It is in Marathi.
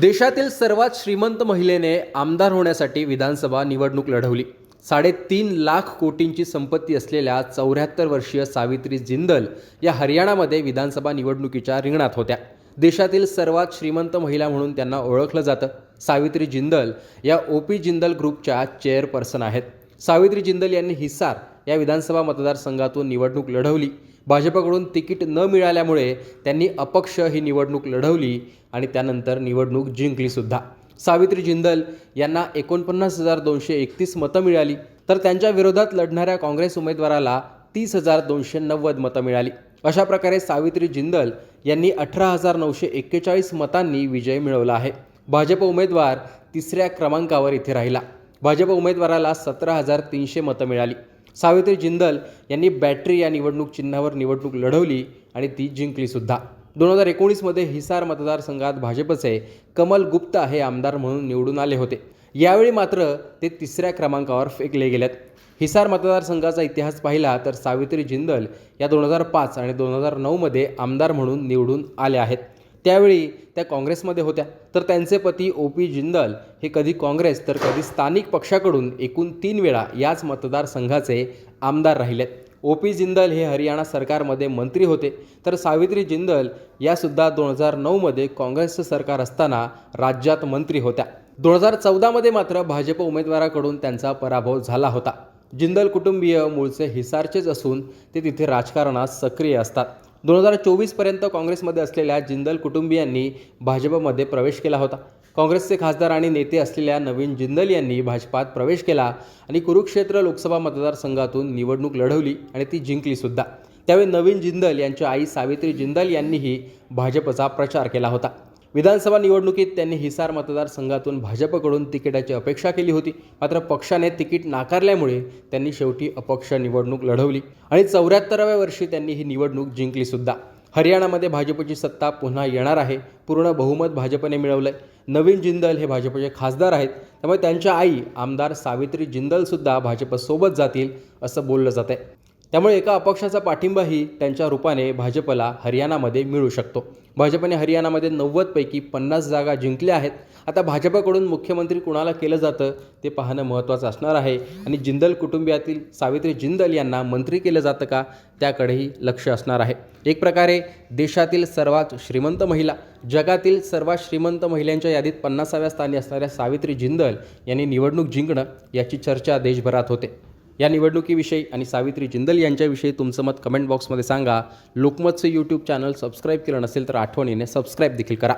देशातील सर्वात श्रीमंत महिलेने आमदार होण्यासाठी विधानसभा निवडणूक लढवली. साडेतीन लाख कोटींची संपत्ती असलेल्या चौऱ्याहत्तर वर्षीय सावित्री जिंदल या हरियाणामध्ये विधानसभा निवडणुकीच्या रिंगणात होत्या. देशातील सर्वात श्रीमंत महिला म्हणून त्यांना ओळखलं जातं. सावित्री जिंदल या ओ पी जिंदल ग्रुपच्या चेअरपर्सन आहेत. सावित्री जिंदल यांनी हिसार या विधानसभा मतदारसंघातून निवडणूक लढवली. भाजपकडून तिकीट न मिळाल्यामुळे त्यांनी अपक्ष ही निवडणूक लढवली आणि त्यानंतर निवडणूक जिंकलीसुद्धा सावित्री जिंदल यांना एकोणपन्नास हजार दोनशे एकतीस मतं मिळाली तर त्यांच्या विरोधात लढणाऱ्या काँग्रेस उमेदवाराला तीस हजार दोनशे नव्वद मतं मिळाली. अशा प्रकारे सावित्री जिंदल यांनी अठरा हजार नऊशे एक्केचाळीस मतांनी विजय मिळवला आहे. भाजप उमेदवार तिसऱ्या क्रमांकावर इथे राहिला. भाजप उमेदवाराला सतरा हजार तीनशे मतं मिळाली. सावित्री जिंदल यांनी बॅटरी या निवडणूक चिन्हावर निवडणूक लढवली आणि ती जिंकलीसुद्धा दोन हजार एकोणीसमध्ये हिसार मतदारसंघात भाजपचे कमल गुप्ता हे आमदार म्हणून निवडून आले होते. यावेळी मात्र ते तिसऱ्या क्रमांकावर फेकले गेलेत. हिसार मतदारसंघाचा इतिहास पाहिला तर सावित्री जिंदल या दोन हजार पाच आणि दोन हजार नऊमध्ये आमदार म्हणून निवडून आल्या आहेत. त्यावेळी त्या काँग्रेसमध्ये होत्या. तर त्यांचे पती ओ पी जिंदल हे कधी काँग्रेस तर कधी स्थानिक पक्षाकडून एकूण तीन वेळा याच मतदारसंघाचे आमदार राहिलेत. ओ पी जिंदल हे हरियाणा सरकारमध्ये मंत्री होते. तर सावित्री जिंदल यासुद्धा दोन हजार नऊमध्ये काँग्रेसचं सरकार असताना राज्यात मंत्री होत्या. दोन हजार चौदामध्ये मात्र भाजप उमेदवाराकडून त्यांचा पराभव झाला होता. जिंदल कुटुंबीय मूळचे हिसारचेच असून ते तिथे राजकारणात सक्रिय असतात. दोन हजार चोवीसपर्यंत काँग्रेसमध्ये असलेल्या जिंदल कुटुंबियांनी भाजपमध्ये प्रवेश केला होता. काँग्रेसचे खासदार आणि नेते असलेल्या नवीन जिंदल यांनी भाजपात प्रवेश केला आणि कुरुक्षेत्र लोकसभा मतदारसंघातून निवडणूक लढवली आणि ती जिंकलीसुद्धा त्यावेळी नवीन जिंदल यांच्या आई सावित्री जिंदल यांनीही भाजपचा प्रचार केला होता. विधानसभा निवडणुकीत त्यांनी हिसार मतदारसंघातून भाजपकडून तिकिटाची अपेक्षा केली होती. मात्र पक्षाने तिकीट नाकारल्यामुळे त्यांनी शेवटी अपक्ष निवडणूक लढवली आणि चौऱ्याहत्तराव्या वर्षी त्यांनी ही निवडणूक जिंकलीसुद्धा हरियाणामध्ये भाजपची सत्ता पुन्हा येणार आहे. पूर्ण बहुमत भाजपने मिळवलं आहे नवीन जिंदल हे भाजपचे खासदार आहेत. त्यामुळे त्यांच्या आई आमदार सावित्री जिंदलसुद्धा भाजपसोबत जातील असं बोललं जात आहे त्यामुळे एका अपक्षाचा पाठिंबाही त्यांच्या रूपाने भाजपला हरियाणामध्ये मिळू शकतो. भाजपने हरियाणामध्ये नव्वदपैकी पन्नास जागा जिंकल्या आहेत. आता भाजपाकडून मुख्यमंत्री कुणाला केलं जातं ते पाहणं महत्त्वाचं असणार आहे. आणि जिंदल कुटुंबियातील सावित्री जिंदल यांना मंत्री केलं जातं का त्याकडेही लक्ष असणार आहे. एक प्रकारे देशातील सर्वात श्रीमंत महिला जगातील सर्वात श्रीमंत महिलांच्या यादीत पन्नासाव्या स्थानी असणाऱ्या सावित्री जिंदल यांनी निवडणूक जिंकणं याची चर्चा देशभरात होते. या निवडणुकीविषयी आणि सावित्री जिंदल यांच्याविषयी तुमचं मत कमेंट बॉक्समध्ये सांगा. लोकमतचं यूट्यूब चॅनल सबस्क्राईब केलं नसेल तर आठवणीने सबस्क्राईब देखील करा.